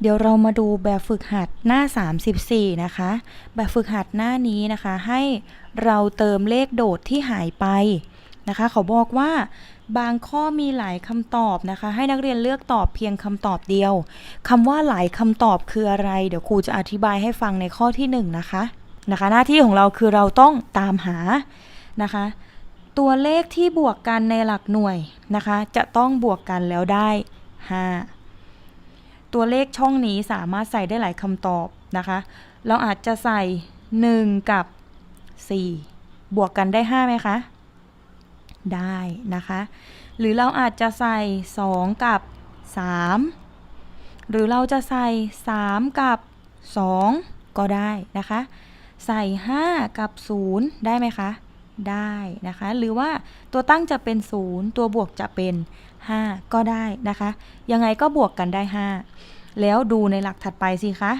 เดี๋ยวเรามาดูแบบฝึกหัดหน้า 34 นะคะ แบบฝึกหัดหน้านี้นะคะ ให้เราเติมเลขโดดที่หายไปนะคะ เขาบอกว่าบางข้อมีหลายคำตอบนะคะ ให้นักเรียนเลือกตอบเพียงคำตอบเดียวคำว่าหลายคำตอบคืออะไร เดี๋ยวครูจะอธิบายให้ฟังในข้อที่ 1 นะคะนะคะ หน้าที่ของเราคือเราต้องตามหานะคะ ตัวเลขที่บวกกันในหลักหน่วยนะคะ จะต้องบวกกันแล้วได้ 5 ตัวเลขช่องนี้สามารถใส่ได้หลายคำตอบนะคะ เราอาจจะใส่ 1 กับ 4 บวกกันได้5ไหมคะ ได้นะคะ หรือเราอาจจะใส่ 2 กับ 3 หรือเราจะใส่ 3 กับ 2 ก็ได้นะคะ ใส่ 5 กับ 0 ได้ไหมคะ ได้นะคะ หรือว่าตัวตั้งจะเป็น 0 ตัวบวกจะเป็น 5 ก็ได้นะคะ ยังไงก็บวกกันได้ 5 แล้วดูในหลักถัดไปสิคะ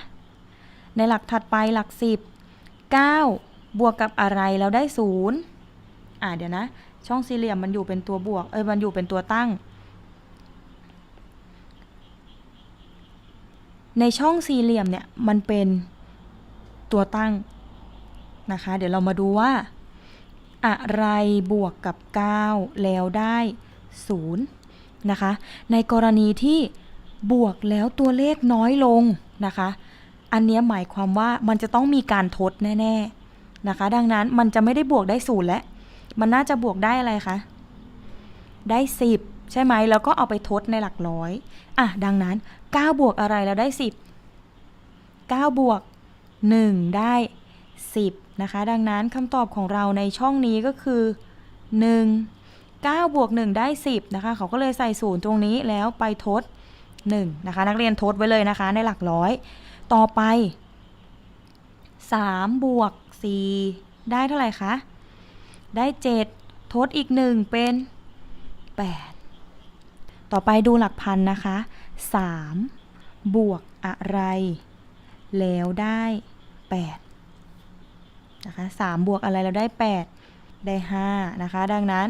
ในหลักถัดไปหลัก 10 9 บวกกับอะไรแล้วได้ 0 อ่าเดี๋ยวนะ ช่องสี่เหลี่ยมมันอยู่เป็นตัวบวก เอ้ย มันอยู่เป็นตัวตั้ง ในช่องสี่เหลี่ยมเนี่ย มันเป็นตัวตั้งนะคะ เดี๋ยวเรามาดูว่า อะไรบวกกับ 9 แล้วได้0นะคะ ในกรณีที่บวกแล้วตัวเลขน้อยลงนะคะ อันเนี้ยหมายความว่ามันจะต้องมีการทดแน่ ๆนะคะ ดังนั้นมันจะไม่ได้บวกได้ศูนย์แล้ว มันน่าจะบวกได้อะไรคะ ได้ 10 ใช่ไหม แล้วก็เอาไปทดในหลักร้อย อะ ดังนั้น 9 บวกอะไรแล้วได้ 10 9 บวก 1 ได้ 10 นะคะ ดังนั้นคำตอบของเราในช่องนี้ก็คือ 1 9บวก1ได้ 10นะคะเขาก็เลยใส่ศูนย์ตรงนี้แล้วไปทด1นะคะ นักเรียนทดไว้เลยนะคะ ในหลักร้อย ต่อไป3บวก4ได้เท่าไหร่คะ ได้ 7 ทดอีก 1 เป็น 8 ต่อไปดูหลักพันนะคะ 3 บวกอะไร แล้วได้ 8 นะคะ3บวกอะไรแล้วได้ 8 ได้5นะคะ ดังนั้น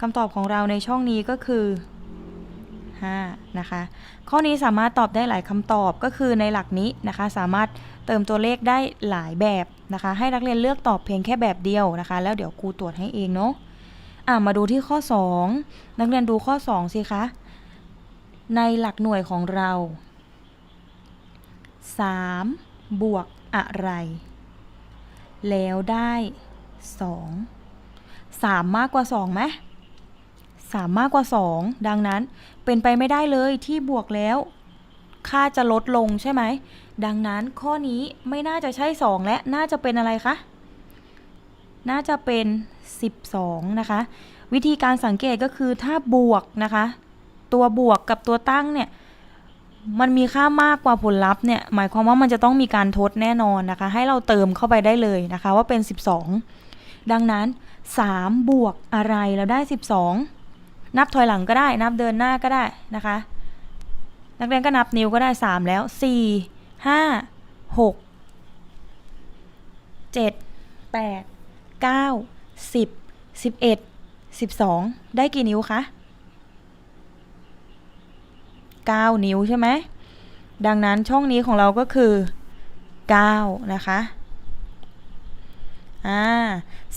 คำตอบของเราในช่องนี้ก็คือ5นะคะ ข้อนี้สามารถตอบได้หลายคำตอบก็คือในหลักนี้นะคะ สามารถเติมตัวเลขได้หลายแบบนะคะ ให้นักเรียนเลือกตอบเพียงแค่แบบเดียวนะคะ แล้วเดี๋ยวครูตรวจให้เองเนาะอะมาดูที่ข้อ 2 นักเรียนดูข้อ 2 สิคะ ในหลักหน่วยของเรา 3 บวกอะไร แล้วได้2 3มากกว่า2ไหม3มากกว่า2ดังนั้นเป็นไปไม่ได้เลยที่บวกแล้ว ค่าจะลดลงใช่ไหม ดังนั้นข้อนี้ไม่น่าจะใช่2และน่าจะเป็นอะไรคะ น่าจะเป็น 12 นะคะ วิธีการสังเกตก็คือถ้าบวกนะคะ ตัวบวกกับตัวตั้งเนี่ย มันมีค่ามากกว่าผลลัพธ์เนี่ยหมายความว่ามันจะต้องมีการทดแน่นอนนะคะ ให้เราเติมเข้าไปได้เลยนะคะ ว่าเป็น 12 ดังนั้น 3 บวกอะไรแล้วได้ 12 นับถอยหลังก็ได้ นับเดินหน้าก็ได้นะคะ นักเรียนก็นับนิ้วก็ได้ 3 แล้ว 4 5 6 7 8 9 10 11 12 ได้กี่นิ้วคะ 9 นิ้วใช่ไหม ดังนั้นช่องนี้ของเราก็คือ 9 นะคะ อ่า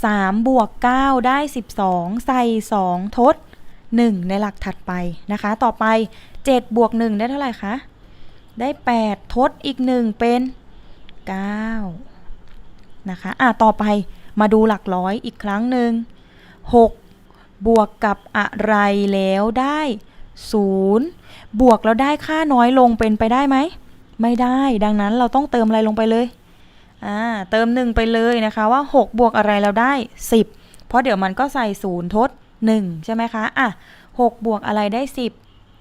3บวก 9 ได้ 12 ใส่ 2 ทด 1 ในหลักถัดไปนะคะ ต่อไป 7 บวก 1 ได้เท่าไหร่คะ ได้ 8 ทดอีก 1 เป็น 9 นะคะ อะต่อไปมาดูหลักร้อยอีกครั้งหนึ่ง 6 บวกกับอะไรแล้วได้ 0 บวกแล้วได้ค่าน้อยลงเป็นไปได้ไหม ไม่ได้ดังนั้นเราต้องเติมอะไรลงไปเลยอ่าเติม 1 ไปเลยนะคะว่า 6 บวกอะไรเราได้ 10 เพราะเดี๋ยวมันก็ใส่ 0 ทด 1 ใช่ไหมคะอะ6บวกอะไรได้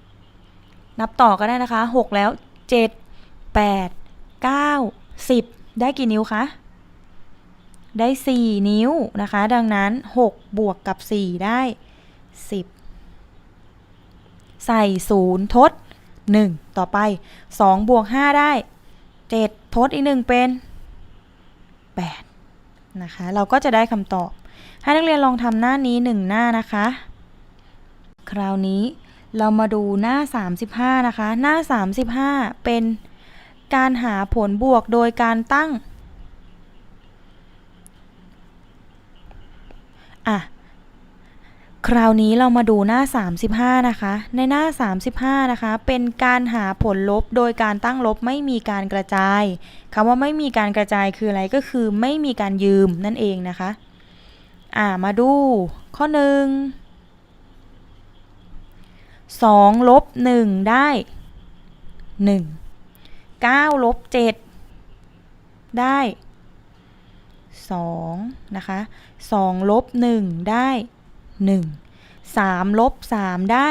10 นับต่อก็ได้นะคะ 6 แล้ว 7 8 9 10 ได้กี่นิ้วคะได้ 4 นิ้วนะคะ ดังนั้น 6 บวกกับ 4 ได้ 10 ใส่0ทด 1 ต่อไป 2 บวก 5 ได้ 7 ทดอีก 1 เป็น 8 นะคะ เราก็จะได้คำตอบ ให้นักเรียนลองทำหน้านี้ 1 หน้านะคะ คราวนี้เรามาดูหน้า 35 นะคะ หน้า 35 เป็นการหาผลบวกโดยการตั้ง อะ คราวนี้เรามาดูหน้า 35 นะคะ ในหน้า 35 นะคะ เป็นการหาผลลบโดยการตั้งลบไม่มีการกระจายคำว่าไม่มีการกระจายคืออะไรก็คือไม่มีการยืมนั่นเองนะคะ อ่ามาดู ข้อ 1 2ลบ1 ได้ 1 9ลบ7 ได้ 2 นะคะ2ลบ1ได้ 1 3 ลบ 3 ได้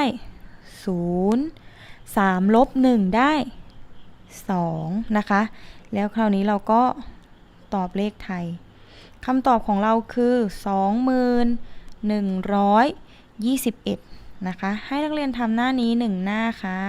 0 3 ลบ 1 ได้ 2 นะคะ แล้วคราวนี้เราก็ตอบเลขไทยคำตอบของเราคือ 2121 นะคะ ให้นักเรียนทำหน้านี้ 1 หน้าค่ะ